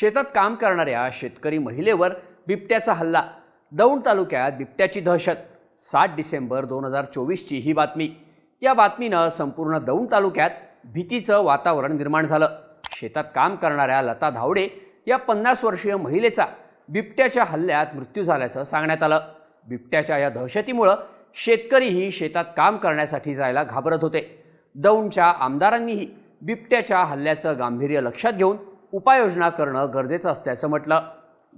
शेतात काम करणाऱ्या शेतकरी महिलेवर बिबट्याचा हल्ला. दौंड तालुक्यात बिबट्याची दहशत. सात डिसेंबर दोन हजार चोवीसची ही बातमी. या बातमीनं संपूर्ण दौंड तालुक्यात भीतीचं वातावरण निर्माण झालं. शेतात काम करणाऱ्या लता धावडे या पन्नास वर्षीय महिलेचा बिबट्याच्या हल्ल्यात मृत्यू झाल्याचं सांगण्यात आलं. बिबट्याच्या या दहशतीमुळं शेतकरीही शेतात काम करण्यासाठी जायला घाबरत होते. दौंडच्या आमदारांनीही बिबट्याच्या हल्ल्याचं गांभीर्य लक्षात घेऊन उपाययोजना करणं गरजेचं असल्याचं म्हटलं.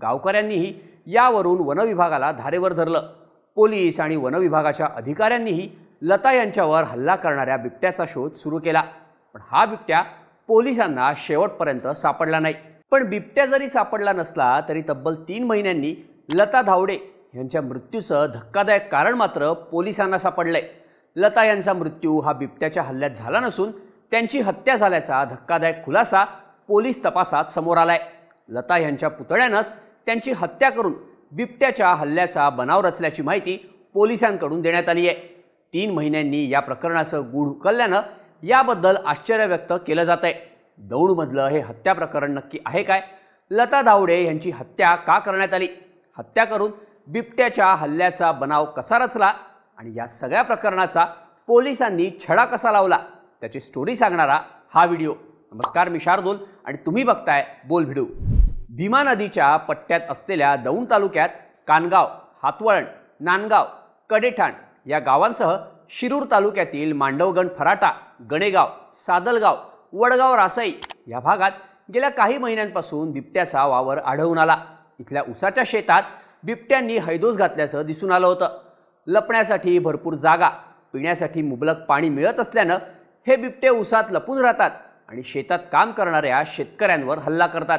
गावकऱ्यांनीही यावरून वनविभागाला धारेवर धरलं. पोलीस आणि वनविभागाच्या अधिकाऱ्यांनीही लता यांच्यावर हल्ला करणाऱ्या बिबट्याचा शोध सुरू केला. पण हा बिबट्या पोलिसांना शेवटपर्यंत सापडला नाही. पण बिबट्या जरी सापडला नसला तरी तब्बल तीन महिन्यांनी लता धावडे यांच्या मृत्यूचं धक्कादायक कारण मात्र पोलिसांना सापडलंय. लता यांचा मृत्यू हा बिबट्याच्या हल्ल्यात झाला नसून त्यांची हत्या झाल्याचा धक्कादायक खुलासा पोलीस तपासात समोर आलाय. लता यांच्या पुतळ्यानंच त्यांची हत्या करून बिबट्याच्या हल्ल्याचा बनाव रचल्याची माहिती पोलिसांकडून देण्यात आली आहे. तीन महिन्यांनी या प्रकरणाचं गूढ उकलल्यानं याबद्दल आश्चर्य व्यक्त केलं जात आहे दौडमधलं हे हत्या प्रकरण नक्की आहे काय? लता दावडे यांची हत्या का करण्यात आली? हत्या करून बिबट्याच्या हल्ल्याचा बनाव कसा रचला? आणि या सगळ्या प्रकरणाचा पोलिसांनी छडा कसा लावला? त्याची स्टोरी सांगणारा हा व्हिडिओ. नमस्कार मी शार्दूल आणि तुम्ही बघताय बोल भिडू. भीमा नदीच्या पट्ट्यात असलेल्या दौंड तालुक्यात कानगाव हातवळण नांदगाव कडेठाण या गावांसह शिरूर तालुक्यातील मांडवगण फराटा गणेगाव सादलगाव वडगाव रासाई या भागात गेल्या काही महिन्यांपासून बिबट्याचा वावर आढळून आला. इथल्या उसाच्या शेतात बिबट्यांनी हैदोस घातल्याचं दिसून आलं होतं. लपण्यासाठी भरपूर जागा पिण्यासाठी मुबलक पाणी मिळत असल्यानं हे बिबटे उसात लपून राहतात. आणि शेतात काम करणाऱ्या शेतकऱ्यांवर हल्ला करतात.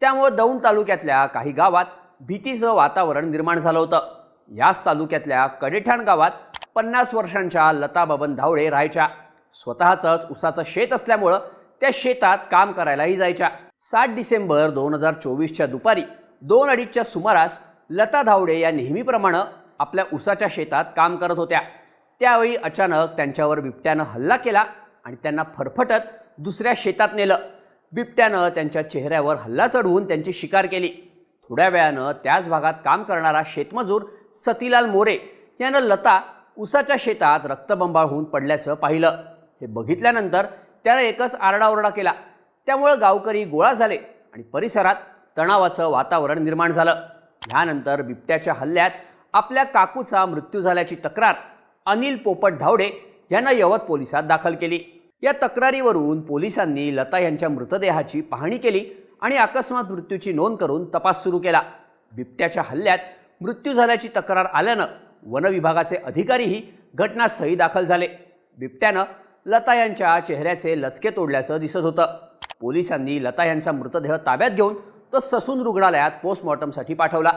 त्यामुळं दौंड तालुक्यातल्या काही गावात भीतीचं वातावरण निर्माण झालं होतं. याच तालुक्यातल्या कडेठाण गावात पन्नास वर्षांच्या लता बबन धावडे राहायच्या. स्वतःचंच उसाचं शेत असल्यामुळं त्या शेतात काम करायलाही जायच्या. सात डिसेंबर दोन हजार चोवीसच्या दुपारी दोन अडीचच्या सुमारास लता धावडे या नेहमीप्रमाणे आपल्या उसाच्या शेतात काम करत होत्या. त्यावेळी अचानक त्यांच्यावर बिबट्यानं हल्ला केला आणि त्यांना फरफटत दुसऱ्या शेतात नेलं. बिबट्यानं त्यांच्या चेहऱ्यावर हल्ला चढवून त्यांची शिकार केली. थोड्या वेळानं त्याच भागात काम करणारा शेतमजूर सतीलाल मोरे यानं लता उसाच्या शेतात रक्तबंबाळ होऊन पडल्याचं पाहिलं. हे बघितल्यानंतर त्यानं एकच आरडाओरडा केला. त्यामुळं गावकरी गोळा झाले आणि परिसरात तणावाचं वातावरण निर्माण झालं. ह्यानंतर बिबट्याच्या हल्ल्यात आपल्या काकूचा मृत्यू झाल्याची तक्रार अनिल पोपट धावडे यांना यवत पोलिसात दाखल केली. या तक्रारीवरून पोलिसांनी लता यांच्या मृतदेहाची पाहणी केली आणि अकस्मात मृत्यूची नोंद करून तपास सुरू केला. बिबट्याच्या हल्ल्यात मृत्यू झाल्याची तक्रार आल्यानं वनविभागाचे अधिकारीही घटनास्थळी दाखल झाले. बिबट्यानं लता यांच्या चेहऱ्याचे लचके तोडल्याचं दिसत होतं. पोलिसांनी लता यांचा मृतदेह ताब्यात घेऊन तो ससून रुग्णालयात पोस्टमॉर्टमसाठी पाठवला.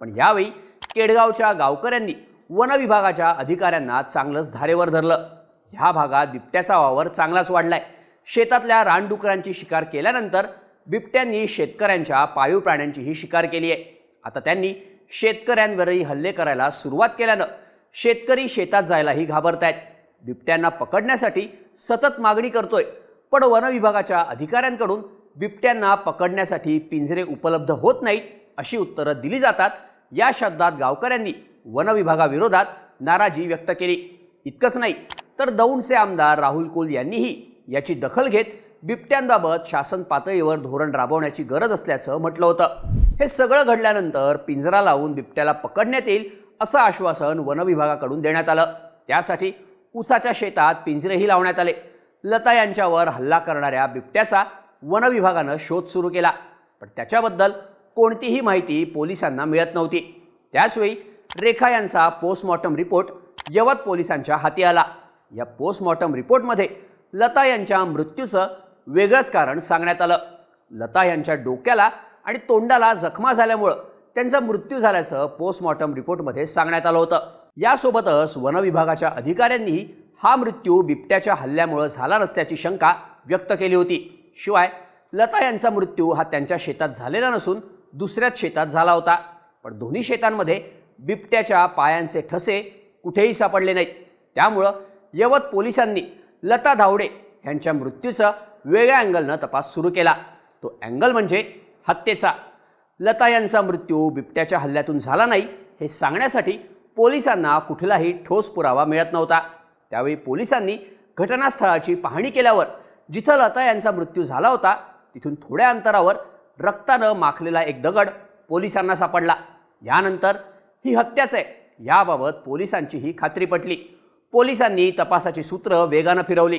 पण यावेळी केडगावच्या गावकऱ्यांनी वनविभागाच्या अधिकाऱ्यांना चांगलंच धारेवर धरलं. ह्या भागात बिबट्याचा वावर चांगलाच वाढलाय. शेतातल्या रानडुकरांची शिकार केल्यानंतर बिबट्यांनी शेतकऱ्यांच्या पाळीव प्राण्यांचीही शिकार केली आहे. आता त्यांनी शेतकऱ्यांवरही हल्ले करायला सुरुवात केल्यानं शेतकरी शेतात जायलाही घाबरत आहेत बिबट्यांना पकडण्यासाठी सतत मागणी करतोय पण वनविभागाच्या अधिकाऱ्यांकडून बिबट्यांना पकडण्यासाठी पिंजरे उपलब्ध होत नाहीत अशी उत्तरं दिली जातात. या शब्दात गावकऱ्यांनी वनविभागाविरोधात नाराजी व्यक्त केली. इतकंच नाही. तर दौंडचे आमदार राहुल कुल यांनीही याची दखल घेत बिबट्यांबाबत शासन पातळीवर धोरण राबवण्याची गरज असल्याचं म्हटलं होतं. हे सगळं घडल्यानंतर पिंजरा लावून बिबट्याला पकडण्यात येईल असं आश्वासन वनविभागाकडून देण्यात आलं. त्यासाठी उसाच्या शेतात पिंजरेही लावण्यात आले. लता यांच्यावर हल्ला करणाऱ्या बिबट्याचा वनविभागानं शोध सुरू केला. पण त्याच्याबद्दल कोणतीही माहिती पोलिसांना मिळत नव्हती. त्याचवेळी रेखा यांचा पोस्टमॉर्टम रिपोर्ट यवत पोलिसांच्या हाती आला. या पोस्टमॉर्टम रिपोर्टमध्ये लता यांच्या मृत्यूचं वेगळंच कारण सांगण्यात आलं. लता यांच्या डोक्याला आणि तोंडाला जखमा झाल्यामुळं त्यांचा मृत्यू झाल्याचं पोस्टमॉर्टम रिपोर्टमध्ये सांगण्यात आलं होतं. यासोबतच वनविभागाच्या अधिकाऱ्यांनीही हा मृत्यू बिबट्याच्या हल्ल्यामुळं झाला नसल्याची शंका व्यक्त केली होती. शिवाय लता यांचा मृत्यू हा त्यांच्या शेतात झालेला नसून दुसऱ्याच शेतात झाला होता. पण दोन्ही शेतांमध्ये बिबट्याच्या पायांचे ठसे कुठेही सापडले नाहीत. त्यामुळं यवत पोलिसांनी लता धावडे यांच्या मृत्यूचा वेगळ्या अँगलनं तपास सुरू केला. तो अँगल म्हणजे हत्येचा. लता यांचा मृत्यू बिबट्याच्या हल्ल्यातून झाला नाही हे सांगण्यासाठी पोलिसांना कुठलाही ठोस पुरावा मिळत नव्हता. त्यावेळी पोलिसांनी घटनास्थळाची पाहणी केल्यावर जिथं लता यांचा मृत्यू झाला होता तिथून थोड्या अंतरावर रक्तानं माखलेला एक दगड पोलिसांना सापडला. यानंतर ही हत्याच आहे. याबाबत पोलिसांची ही खात्री पटली. पोलिसांनी तपासाची सूत्र वेगानं फिरवली.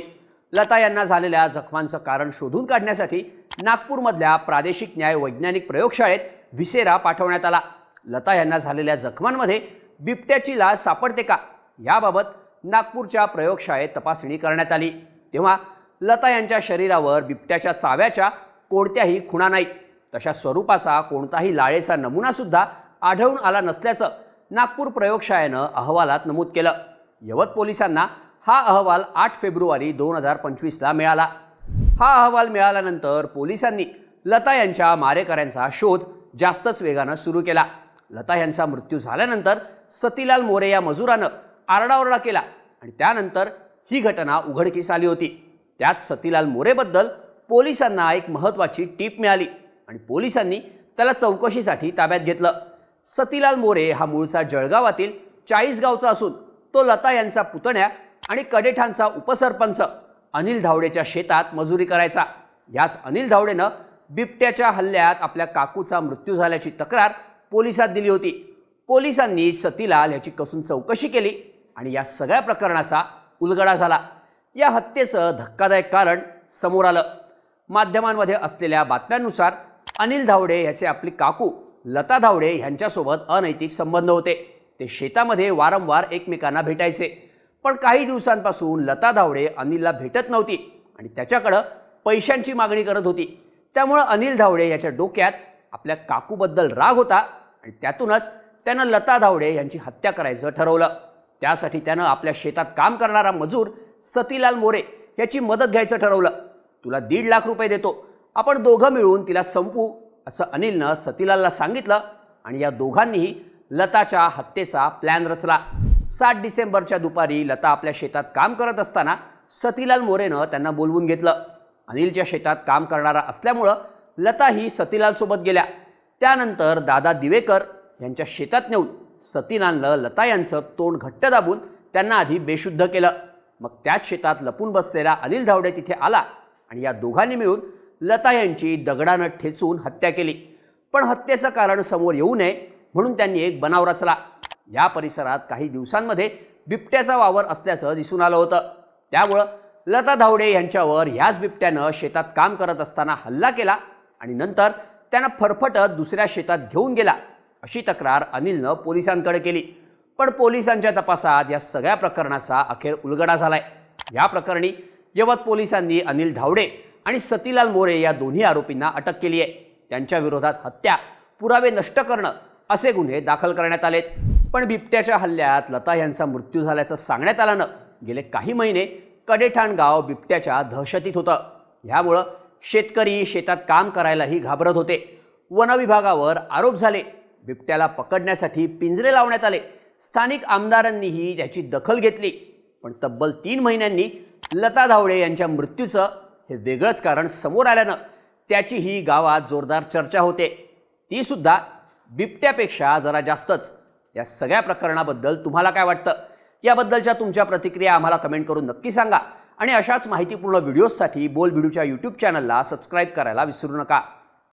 लता यांना झालेल्या जखमांचं कारण शोधून काढण्यासाठी नागपूरमधल्या प्रादेशिक न्याय वैज्ञानिक प्रयोगशाळेत विसेरा पाठवण्यात आला. लता यांना झालेल्या जखमांमध्ये बिबट्याची लाज सापडते का? याबाबत नागपूरच्या प्रयोगशाळेत तपासणी करण्यात आली. तेव्हा लता यांच्या शरीरावर बिबट्याच्या चाव्याच्या कोणत्याही खुणा नाहीत तशा स्वरूपाचा कोणताही लाळेचा नमुनासुद्धा आढळून आला नसल्याचं नागपूर प्रयोगशाळेनं अहवालात नमूद केलं. यवत पोलिसांना हा अहवाल आठ फेब्रुवारी दोन हजार पंचवीसला मिळाला. हा अहवाल मिळाल्यानंतर पोलिसांनी लता यांच्या मारेकऱ्यांचा शोध जास्तच वेगानं सुरू केला. लता यांचा मृत्यू झाल्यानंतर सतीलाल मोरे या मजुरानं आरडाओरडा केला आणि त्यानंतर ही घटना उघडकीस आली होती. त्यात सतीलाल मोरेबद्दल पोलिसांना एक महत्त्वाची टीप मिळाली आणि पोलिसांनी त्याला चौकशीसाठी ताब्यात घेतलं. सतीलाल मोरे हा मूळचा जळगावातील चाळीसगावचा असून तो लता यांचा पुतण्या आणि कडेठांचा उपसरपंच अनिल धावडेच्या शेतात मजुरी करायचा. याच अनिल धावडेनं बिबट्याच्या हल्ल्यात आपल्या काकूचा मृत्यू झाल्याची तक्रार पोलिसात दिली होती. पोलिसांनी सतीलाल याची कसून चौकशी केली आणि या सगळ्या प्रकरणाचा उलगडा झाला. या हत्येचं धक्कादायक कारण समोर आलं. माध्यमांमध्ये असलेल्या बातम्यांनुसार अनिल धावडे याचे आपली काकू लता धावडे यांच्यासोबत अनैतिक संबंध होते. ते शेतामध्ये वारंवार एकमेकांना भेटायचे. पण काही दिवसांपासून लता धावडे अनिलला भेटत नव्हती आणि त्याच्याकडं पैशांची मागणी करत होती. त्यामुळं अनिल धावडे याच्या डोक्यात आपल्या काकूबद्दल राग होता आणि त्यातूनच त्यानं लता धावडे यांची हत्या करायचं ठरवलं. त्यासाठी त्यानं आपल्या शेतात काम करणारा मजूर सतीलाल मोरे याची मदत घ्यायचं ठरवलं. तुला दीड लाख रुपये देतो. आपण दोघं मिळून तिला संपवू असं अनिलनं सतीलालला सांगितलं आणि या दोघांनीही लताच्या हत्येचा प्लॅन रचला. सात डिसेंबरच्या दुपारी लता आपल्या शेतात काम करत असताना सतीलाल मोरेनं त्यांना बोलवून घेतलं. अनिलच्या शेतात काम करणारा असल्यामुळं लता ही सतीलालसोबत गेल्या. त्यानंतर दादा दिवेकर यांच्या शेतात नेऊन सतीलालनं लता यांचं तोंड घट्ट दाबून त्यांना आधी बेशुद्ध केलं. मग त्याच शेतात लपून बसलेला अनिल धावडे तिथे आला आणि या दोघांनी मिळून लता यांची दगडानं ठेचून हत्या केली. पण हत्येचं कारण समोर येऊ नये म्हणून त्यांनी एक बनाव रचला. या परिसरात काही दिवसांमध्ये बिबट्याचा वावर असल्याचं दिसून आलं होतं. त्यामुळं लता धावडे यांच्यावर ह्याच बिबट्यानं शेतात काम करत असताना हल्ला केला आणि नंतर त्यानं फरफटत दुसऱ्या शेतात घेऊन गेला. अशी तक्रार अनिलनं पोलिसांकडे केली. पण पोलिसांच्या तपासात या सगळ्या प्रकरणाचा अखेर उलगडा झालाय. या प्रकरणी यवत पोलिसांनी अनिल धावडे आणि सतीलाल मोरे या दोन्ही आरोपींना अटक केली आहे त्यांच्या विरोधात हत्या पुरावे नष्ट करणं असे गुन्हे दाखल करण्यात आलेत. पण बिबट्याच्या हल्ल्यात लता यांचा मृत्यू झाल्याचं सांगण्यात आल्यानं गेले काही महिने कडेठाण गाव बिबट्याच्या दहशतीत होतं. ह्यामुळं शेतकरी शेतात काम करायलाही घाबरत होते. वनविभागावर आरोप झाले. बिबट्याला पकडण्यासाठी पिंजरे लावण्यात आले. स्थानिक आमदारांनीही त्याची दखल घेतली. पण तब्बल तीन महिन्यांनी लता धावडे यांच्या मृत्यूचं हे वेगळंच कारण समोर आल्यानं त्याचीही गावात जोरदार चर्चा होते. तीसुद्धा बिबट्यापेक्षा जरा जास्तच. या सगळ्या प्रकरणाबद्दल तुम्हाला काय वाटतं? याबद्दलच्या तुमच्या प्रतिक्रिया आम्हाला कमेंट करून नक्की सांगा. आणि अशाच माहितीपूर्ण व्हिडिओजसाठी बोल व्हिडिओच्या यूट्यूब चॅनलला सबस्क्राईब करायला विसरू नका.